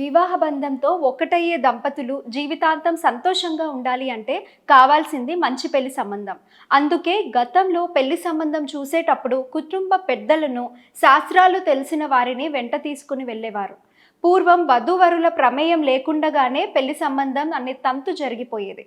వివాహ బంధంతో ఒకటయ్యే దంపతులు జీవితాంతం సంతోషంగా ఉండాలి అంటే కావాల్సింది మంచి పెళ్ళి సంబంధం. అందుకే గతంలో పెళ్ళి సంబంధం చూసేటప్పుడు కుటుంబ పెద్దలను శాస్త్రాలు తెలిసిన వారిని వెంట తీసుకుని వెళ్ళేవారు. పూర్వం వధూవరుల ప్రమేయం లేకుండగానే పెళ్ళి సంబంధం అనే తంతు జరిగిపోయేది.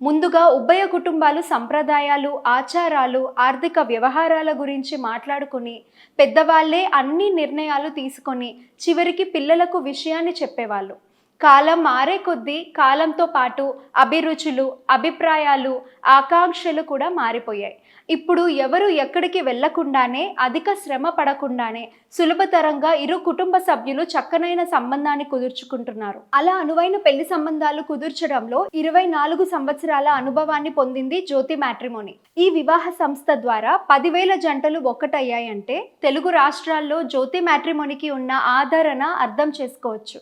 ముందుగా ఉభయ కుటుంబాలు సంప్రదాయాలు ఆచారాలు ఆర్థిక వ్యవహారాల గురించి మాట్లాడుకుని పెద్దవాళ్ళే అన్ని నిర్ణయాలు తీసుకొని చివరికి పిల్లలకు విషయాన్ని చెప్పేవాళ్ళు. కాలం మారే కొద్దీ కాలంతో పాటు అభిరుచులు అభిప్రాయాలు ఆకాంక్షలు కూడా మారిపోయాయి. ఇప్పుడు ఎవరు ఎక్కడికి వెళ్ళకుండానే అధిక శ్రమ పడకుండానే సులభతరంగా ఇరు కుటుంబ సభ్యులు చక్కనైన సంబంధాన్ని కుదుర్చుకుంటున్నారు. అలా అనువైన పెళ్ళి సంబంధాలు కుదుర్చడంలో ఇరవై నాలుగు సంవత్సరాల అనుభవాన్ని పొందింది జ్యోతి మ్యాట్రిమోని. ఈ వివాహ సంస్థ ద్వారా పదివేల జంటలు ఒక్కటయ్యాయంటే తెలుగు రాష్ట్రాల్లో జ్యోతి మ్యాట్రిమోనికి ఉన్న ఆదరణ అర్థం చేసుకోవచ్చు.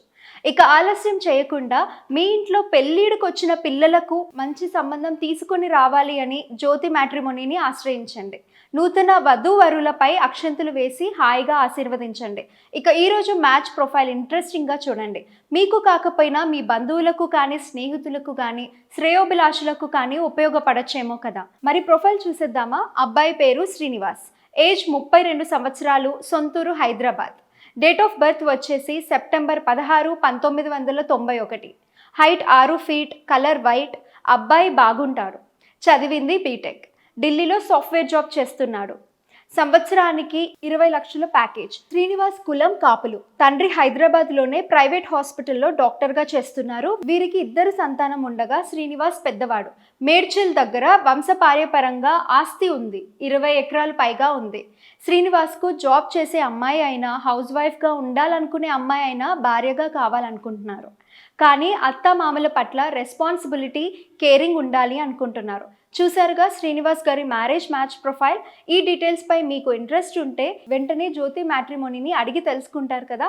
ఇక ఆలస్యం చేయకుండా మీ ఇంట్లో పెళ్ళిడికి వచ్చిన పిల్లలకు మంచి సంబంధం తీసుకొని రావాలి అని జ్యోతి మ్యాట్రిమోనీని ఆశ్రయించండి. నూతన వధూవరులపై అక్షంతులు వేసి హాయిగా ఆశీర్వదించండి. ఇక ఈరోజు మ్యాచ్ ప్రొఫైల్ ఇంట్రెస్టింగ్గా చూడండి. మీకు కాకపోయినా మీ బంధువులకు కానీ స్నేహితులకు కానీ శ్రేయోభిలాషులకు కానీ ఉపయోగపడచ్చేమో కదా. మరి ప్రొఫైల్ చూసేద్దామా? అబ్బాయి పేరు శ్రీనివాస్. ఏజ్ ముప్పై రెండు సంవత్సరాలు సొంతూరు హైదరాబాద్. డేట్ ఆఫ్ బర్త్ వచ్చేసి సెప్టెంబర్ పదహారు పంతొమ్మిది వందల తొంభై ఒకటి. హైట్ ఆరు ఫీట్ కలర్ వైట్ అబ్బాయి బాగుంటాడు. చదివింది బీటెక్ ఢిల్లీలో సాఫ్ట్వేర్ జాబ్ చేస్తున్నాడు. సంవత్సరానికి ఇరవై లక్షల ప్యాకేజ్. శ్రీనివాస్ కులం కాపులు. తండ్రి హైదరాబాద్లోనే ప్రైవేట్ హాస్పిటల్లో డాక్టర్గా చేస్తున్నారు. వీరికి ఇద్దరు సంతానం ఉండగా శ్రీనివాస్ పెద్దవాడు. మేడ్చల్ దగ్గర వంశపార్యపరంగా ఆస్తి ఉంది. ఇరవై ఎకరాలు పైగా ఉంది. శ్రీనివాస్కు జాబ్ చేసే అమ్మాయి అయినా హౌస్ వైఫ్గా ఉండాలనుకునే అమ్మాయి అయినా భార్యగా కావాలనుకుంటున్నారు. కానీ అత్త మామల పట్ల రెస్పాన్సిబిలిటీ కేరింగ్ ఉండాలి అనుకుంటున్నారు. చూశారుగా శ్రీనివాస్ గారి మ్యారేజ్ మ్యాచ్ ప్రొఫైల్ ఈ డీటెయిల్స్ పై మీకు ఇంట్రెస్ట్ ఉంటే వెంటనే జ్యోతి మ్యాట్రిమోనీని అడిగి తెలుసుకుంటారు కదా.